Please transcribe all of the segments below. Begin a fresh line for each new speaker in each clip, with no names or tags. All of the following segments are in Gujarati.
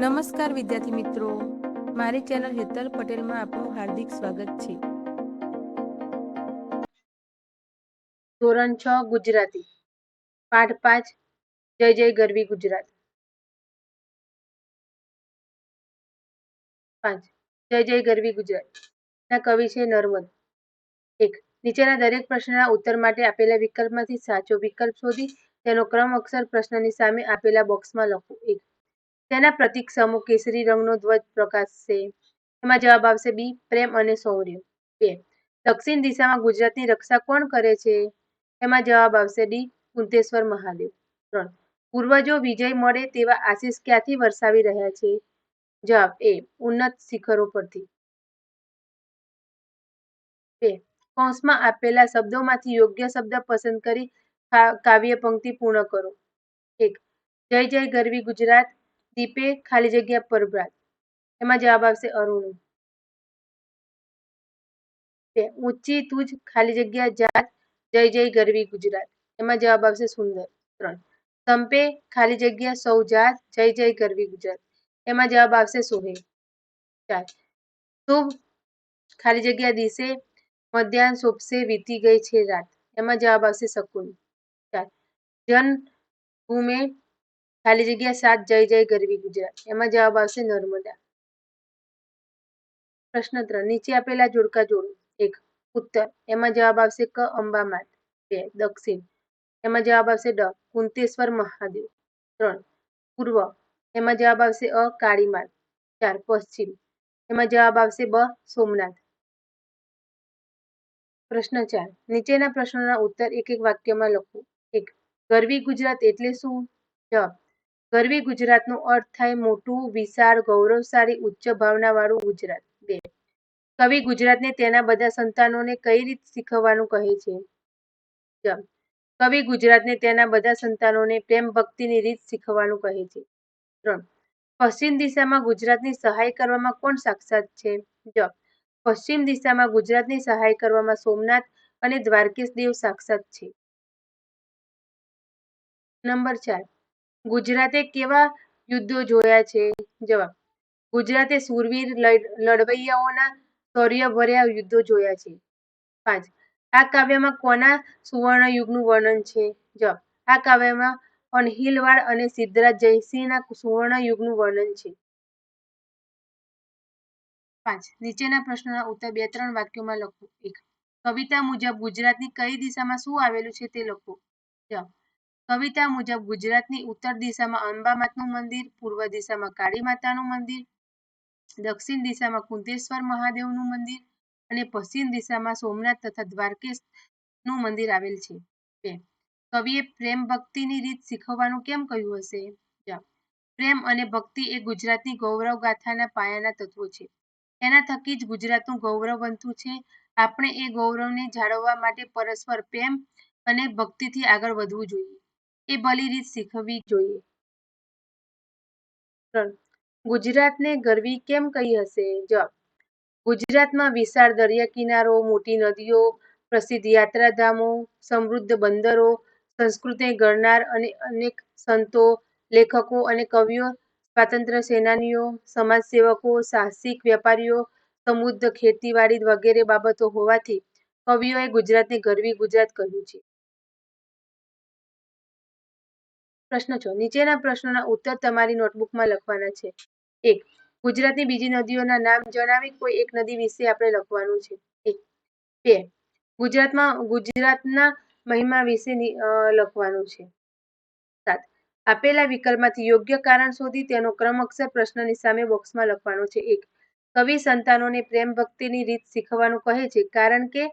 નમસ્કાર વિદ્યાર્થી મિત્રો. મારી ચેનલ હેતલ પટેલમાં આપનું હાર્દિક સ્વાગત છે.
ધોરણ છ, ગુજરાતી. પાઠ પાંચ, જય જય ગરવી ગુજરાત. પાંચ, જય જય ગરવી ગુજરાત. ના કવિ છે નર્મદ. એક, નીચેના દરેક પ્રશ્નના ઉત્તર માટે આપેલા વિકલ્પમાંથી સાચો વિકલ્પ શોધી તેનો ક્રમ અક્ષર પ્રશ્નની સામે આપેલા બોક્સમાં લખો. એક તેના પ્રતીક સમૂહ કેસરી રંગનો ધ્વજ પ્રકાશશે. એમાં જવાબ આવશે બી, પ્રેમ અને શૌર્ય. બે, દક્ષિણ દિશામાં ગુજરાતની રક્ષા કોણ કરે છે? એમાં જવાબ આવશે ડી, કુંતેશ્વર મહાદેવ. ત્રણ, પૂર્વજો વિજય મળે તેવા આશીષ ક્યાંથી વરસાવી રહ્યા છે? જવાબ એ, ઉન્નત શિખરો પરથી. બે, કૌંસમાં આપેલા શબ્દોમાંથી યોગ્ય શબ્દ પસંદ કરી કાવ્ય પંક્તિ પૂર્ણ કરો. એક, જય જય ગરવી ગુજરાત દીપે ખાલી જગ્યા પરભાત એમાં જવાબ આવશે અરુણ બે ઊંચી તુજ ખાલી જગ્યા જાત જય જય ગરવી ગુજરાત એમાં જવાબ આવશે સુંદર ત્રણ સંપે ખાલી જગ્યા સૌ જાત જય જય ગરવી ગુજરાત એમાં જવાબ આવશે સોહે ચાર શુભ ખાલી જગ્યા દિશે મધ્યાહન શોભશે વીતી ગઈ છે રાત એમાં જવાબ આવશે શકુન ચાર જન ભૂમે ખાલી જગ્યા સાત જય જય ગરવી ગુજરાત. એમાં જવાબ આવશે નર્મદા. પ્રશ્ન ત્રણ, નીચે આપેલા જોડકા જોડો. એક, ઉત્તર. એમાં જવાબ આવશે ક અંબામાત બે, દક્ષિણ. એમાં જવાબ આવશે ડ, કુંતેશ્વર મહાદેવ. ત્રણ, પૂર્વ. એમાં જવાબ આવશે અ કાળીમાત ચાર, પશ્ચિમ. એમાં જવાબ આવશે બ, સોમનાથ. પ્રશ્ન ચાર, નીચેના પ્રશ્નોના ઉત્તર એક એક વાક્યમાં લખો. એક, ગરવી ગુજરાત એટલે શું? જવાબ ગરવી ગુજરાતનો અર્થ થાય મોટું, વિશાળ, ગૌરવશાળી, ઉચ્ચ ભાવનાવાળું ગુજરાત. બે. કવિ ગુજરાતને તેના બધા સંતાનોને કઈ રીત શીખવવાનું કહે છે? કવિ ગુજરાતને તેના બધા સંતાનોને પ્રેમ ભક્તિની રીત શીખવવાનું કહે છે. ત્રણ. પશ્ચિમ દિશામાં ગુજરાતની સહાય કરવામાં કોણ સાક્ષાત છે? જ. પશ્ચિમ દિશામાં ગુજરાતની સહાય કરવામાં સોમનાથ અને દ્વારકેશ દેવ સાક્ષાત છે. નંબર ચાર. ગુજરાતે કેવા યુદ્ધો જોયા છે? જવાબ, ગુજરાતે શૂરવીર લડવૈયાઓના શૌર્યભર્યા યુદ્ધો જોયા છે. પાંચ, આ કાવ્યમાં કોના સુવર્ણ યુગનું વર્ણન છે? જવાબ, આ કાવ્યમાં અનહિલવાડ અને સિદ્ધરાજ જયસિંહના સુવર્ણ યુગનું વર્ણન છે. પાંચ, નીચેના પ્રશ્નના ઉત્તર બે ત્રણ વાક્યોમાં લખો. એક, કવિતા મુજબ ગુજરાતની કઈ દિશામાં શું આવેલું છે તે લખો. જવાબ કવિતા મુજબ ગુજરાતની ઉત્તર દિશામાં અંબામાતનું મંદિર, પૂર્વ દિશામાં કાળી માતાનું મંદિર, દક્ષિણ દિશામાં કુંતેશ્વર મહાદેવનું મંદિર અને પશ્ચિમ દિશામાં સોમનાથ તથા દ્વારકેશનું મંદિર આવેલ છે. કવિએ પ્રેમ ભક્તિની રીત શીખવવાનું કેમ કહ્યું હશે? પ્રેમ અને ભક્તિ એ ગુજરાતની ગૌરવ ગાથાના પાયાના તત્વો છે. એના થકી જ ગુજરાતનું ગૌરવ બનતું છે. આપણે એ ગૌરવને જાળવવા માટે પરસ્પર પ્રેમ અને ભક્તિથી આગળ વધવું જોઈએ. એ ભલી રીત જોઈએ. ગુજરાતને ગરવી કેમ કહી હશે? જવાબ. ગુજરાતમાં વિશાળ દરિયા કિનારો મોટી નદીઓ, પ્રસિદ્ધ યાત્રાધામો, સમૃદ્ધ બંદરો, સંસ્કૃતિ ગણનાર અને અનેક સંતો, લેખકો અને કવિઓ, સ્વાતંત્ર્ય સેનાનીઓ, સમાજસેવકો, સાહસિક વેપારીઓ, સમૃદ્ધ ખેતીવાડી વગેરે બાબતો હોવાથી કવિઓએ ગુજરાતને ગરવી ગુજરાત કહ્યું છે. પ્રશ્ન છો. નીચેના પ્રશ્નોના ઉત્તર તમારી નોટબુકમાં લખવાના છે. એક, ગુજરાતની બીજી નદીઓના નામ જણાવી કોઈ એક નદી વિશે આપણે લખવાનું છે. એક, બે, ગુજરાતમાં, ગુજરાતના મહિમા વિશે લખવાનું છે. સાત, આપેલા વિકલ્પમાંથી યોગ્ય કારણ શોધી તેનો ક્રમ અક્ષર પ્રશ્નની સામે બોક્સમાં લખવાનો છે. એક, કવિ સંતાનોને પ્રેમ ભક્તિની રીત શીખવાનું કહે છે. કારણ કે?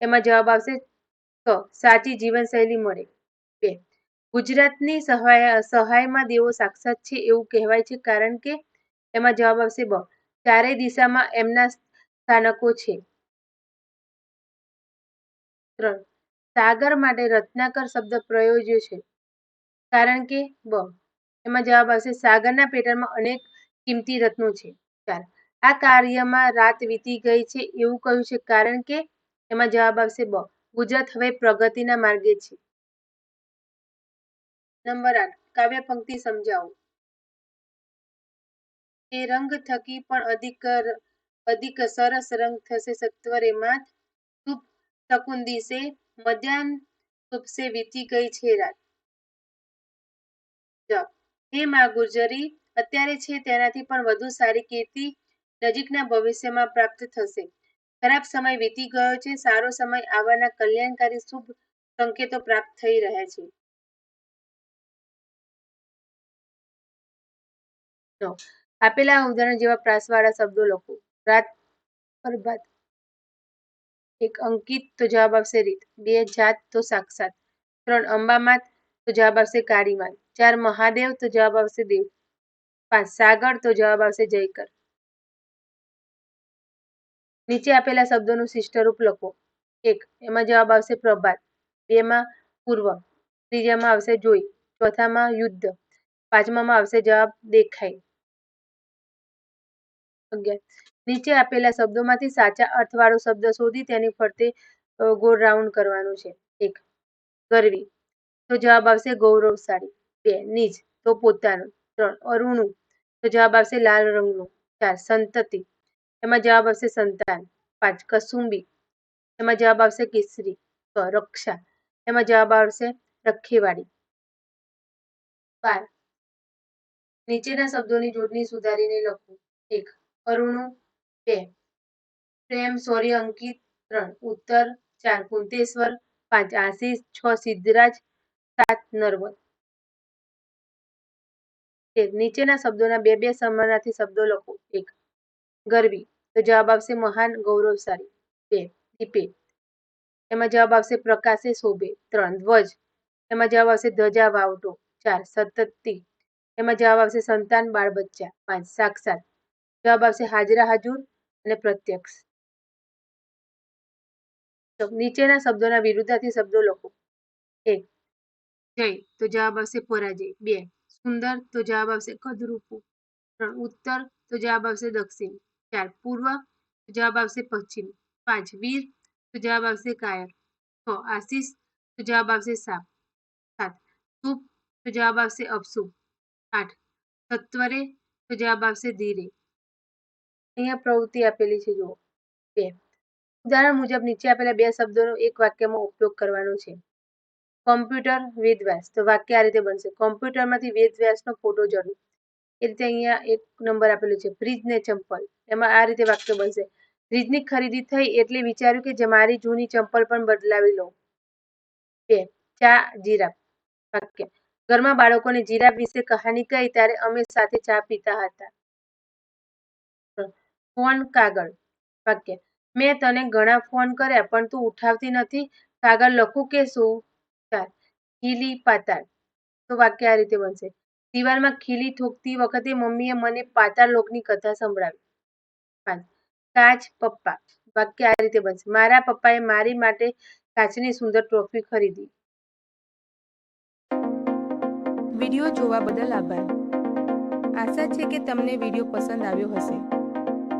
એમાં જવાબ આવશે ક, સાચી જીવનશૈલી મળે. બે ગુજરાતની સહાય, સહાયમાં દેવો સાક્ષાત છે એવું કહેવાય છે કારણ કે એમાં જવાબ આવશે બ. ચારેય દિશામાં એમના સ્થાનકો છે. ત્રણ. સાગર માટે રત્નાકર શબ્દ પ્રયોજ્યો છે. કારણ કે બ. એમાં જવાબ આવશે સાગરના પેટાળમાં અનેક કિંમતી રત્નો છે. ચાર. આ કાર્યમાં રાત વીતી ગઈ છે એવું કહ્યું છે કારણ કે એમાં જવાબ આવશે બ. ગુજરાત હવે પ્રગતિના માર્ગે છે. નંબર આઠ, કાવ્ય પંક્તિ સમજાવો. એ રંગ થકી પણ અધિક અધિક સરસ રંગ થશે સત્વરે માત સુપ શકુંદી દિશે મધ્યાહન સુપસે વીતી ગઈ છે રાત. હે માં ગુર્જરી, અત્યારે છે તેનાથી પણ વધુ સારી કીર્તિ નજીકના ભવિષ્યમાં પ્રાપ્ત થશે. ખરાબ સમય વીતી ગયો છે, સારો સમય આવવાના કલ્યાણકારી શુભ સંકેતો પ્રાપ્ત થઈ રહ્યા છે. આપેલા ઉદાહરણ જેવા પ્રાસવાળા શબ્દો લખો. રાત પ્રભાત એક અંકિત તો જવાબ આવશે રીત. બે જાત તો સાક્ષાત. ત્રણ અંબામાત તો જવાબ આવશે કાળીમાત ચાર મહાદેવ તો જવાબ આવશે દેવ. પાંચ સાગર તો જવાબ આવશે જયકર. નીચે આપેલા શબ્દોનું શિષ્ટરૂપ લખો. એક, એમાં જવાબ આવશે પ્રભાત. બેમાં પૂર્વ. ત્રીજામાં આવશે જોઈ. ચોથામાં યુદ્ધ. પાંચમામાં આવશે જવાબ દેખાય. નીચે આપેલા શબ્દોમાંથી સાચા અર્થવાળો શબ્દ શોધી તેની ફરતે ગોળ રાઉન્ડ કરવાનું છે. એક. ગરવી. તો જવાબ આવશે ગૌરવશાળી. બે. નીચ. તો પોતાનું. ત્રણ. અરુણું. તો જવાબ આવશે લાલ રંગનું. ચાર. સંતતિ. એમાં જવાબ આવશે સંતાન. પાંચ. કસુંબી. એમાં જવાબ આવશે કેસરી. છ. રક્ષા. એમાં જવાબ આવશે રખેવાળી. બાર. નીચેના શબ્દોની જોડણી સુધારીને લખો. એક. અરુણું બે પ્રેમ શૌર્ય અંકિત ત્રણ, ઉત્તર ચાર, કુંતેશ્વર પાંચ, આશીષ છ, સિદ્ધરાજ સાત નર્વદ નીચેના શબ્દોના બે બે સમાનાર્થી શબ્દો લખો. એક, ગરવી, તો જવાબ આવશે મહાન ગૌરવશાળી. બે, દીપે, એમાં જવાબ આવશે પ્રકાશે શોભે. ત્રણ, ધ્વજ, એમાં જવાબ આવશે ધજા વાવટો. ચાર સતતતી એમાં જવાબ આવશે સંતાન બાળ બચ્ચા. પાંચ, સાક્ષાત. જવાબ આવશે હાજરા હાજુર અને પ્રત્યક્ષ તો નીચેના શબ્દોના વિરુદ્ધાર્થી શબ્દો લખો એક જય તો જવાબ આવશે પરાજય બે સુંદર તો જવાબ આવશે કદરૂપું ત્રણ ઉત્તર તો જવાબ આવશે દક્ષિણ ચાર પૂર્વ તો જવાબ આવશે પશ્ચિમ પાંચ વીર તો જવાબ આવશે કાયર છ આશીષ તો જવાબ આવશે સાપ સાત શુભ તો જવાબ આવશે અપશુભ આઠ સત્વરે તો જવાબ આવશે ધીરે અહીંયા પ્રવૃત્તિ આપેલી છે, જુઓ. બે. ઉદાહરણ મુજબ, નીચે આપેલા બે શબ્દોનો એક વાક્યમાં ઉપયોગ કરવાનો છે. કોમ્પ્યુટર વેદવ્યાસ તો વાક્ય આ રીતે બનશે. કોમ્પ્યુટરમાંથી વેદવ્યાસનો ફોટો જરૂર. એ રીતે અહીંયા એક નંબર આપેલો છે. ફ્રીજ ને ચંપલ. એમાં આ રીતે વાક્ય બનશે. ફ્રીજની ખરીદી થઈ એટલે વિચાર્યું કે જે મારી જૂની ચંપલ પણ બદલાવી લઉં. બે. ચા જીરાફ વાક્ય. ઘરમાં બાળકોને જીરાફ વિશે કહાની કહી ત્યારે અમે સાથે ચા પીતા હતા. ફોન કાગળ. વાક્ય, મેં તને ઘણા ફોન કર્યા, પણ તું ઉઠાવતી નથી. કાગળ લખું કે શું? ચાર ખીલી પાતાળ. તો વાક્ય આ રીતે બનશે. દિવાલમાં ખીલી ઠોકતી વખતે મમ્મીએ મને પાતાળ લોકની કથા સંભળાવી. પાંચ, કાચ પપ્પા. વાક્ય આ રીતે બનશે. મારા પપ્પાએ મારી માટે કાચની સુંદર ટ્રોફી ખરીદી.
વીડિયો જોવા બદલ આભાર. આશા છે કે તમને વીડિયો પસંદ આવ્યો હશે.